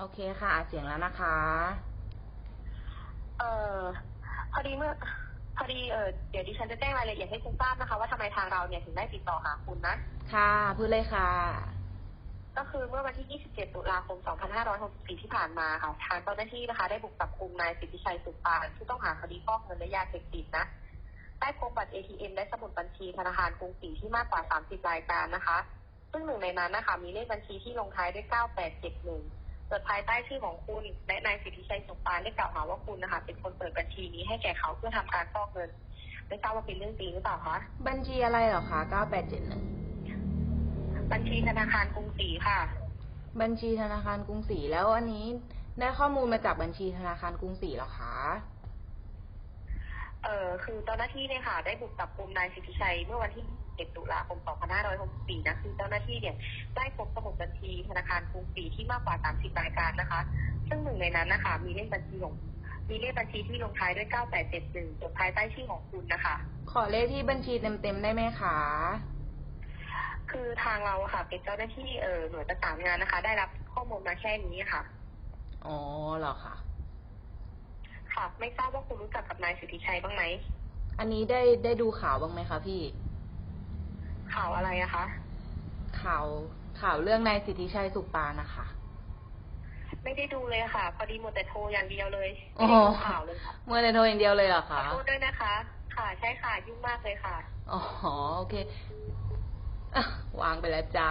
โอเคค่ะอัดเสียงแล้วนะคะ เอ่อพอดีเมื่อพอดีเออเดี๋ยวดิฉันจะแจ้งรายละเอียดให้คุณทราบนะคะ ว่าทำไมทางเราเนี่ยถึงได้ติดต่อหาคุณนะ ค่ะพูดเลยค่ะ ก็คือเมื่อวันที่ 27 ตุลาคม 2564 ที่ผ่านมาค่ะทางเจ้าหน้าที่นะคะ ได้บุกจับกุมนายสิทธิชัยสุปานผู้ต้องหาคดีฟอกเงินและยาเสพติดนะได้พบบัตร ATM และสมุดบัญชีธนาคารกรุงศรีที่มากกว่า 30 รายการนะคะ ซึ่งหนึ่งในนั้นนะคะ มีเลขบัญชีที่ลงท้ายด้วย 9871 เปิดภายใต้ชื่อของคุณและนายสิทธิชัยสุปานได้กล่าวหาว่าคุณนะคะเป็นคนเปิดบัญชีนี้ให้แก่เขาเพื่อทำการฟอกเงินไม่ทราบว่าเป็นเรื่องจริงหรือเปล่าคะบัญชีอะไรเหรอคะ9871บัญชีธนาคารกรุงศรีค่ะ บัญชีธนาคารกรุงศรีแล้วอันนี้ได้ข้อมูลมาจากบัญชีธนาคารกรุงศรีเหรอคะเอ่อคือเจ้าหน้าที่เนี่ยค่ะ ได้บุกจับกุมนายสิทธิชัยเมื่อวันที่ 7ตุลาคม 2564 นะคือเจ้าหน้าที่เนี่ยได้พบสมุดบัญชีธนาคารกรุงศรีที่มากกว่า 30 รายการนะคะ ซึ่งหนึ่งในนั้นนะคะมีเลขบัญชีของมีเลขบัญชีที่ลงท้ายด้วย 9871จดภายใต้ชื่อของคุณนะคะ ขอเลขที่บัญชีเต็มๆได้ไหมคะคือทางเราอะค่ะ เป็นเจ้าหน้าที่เอ่อหน่วยประสานงานนะคะ ได้รับข้อมูลมาแค่นี้ค่ะ อ๋อเหรอคะค่ะ ไม่ทราบว่าคุณรู้จักกับนายสิทธิชัยบ้างไหม อันนี้ได้ได้ดูข่าวบ้างไหมคะพี่ ข่าวอะไรอะคะข่าวข่าวเรื่องนายสิทธิชัยสุปานนะคะ ไม่ได้ดูเลยค่ะ พอดีหมดแต่โทรอย่างเดียวเลยอ๋ไม่อได้ดูข่าวเลยค่ะเมื่อแต่โทรอย่างเดียวเลยเหรอขอคะโทษด้วยนะคะ ค่ะใช่ค่ะยุ่งมากเลยค่ะ อ๋อโอเคอะวางไปแล้วจ้า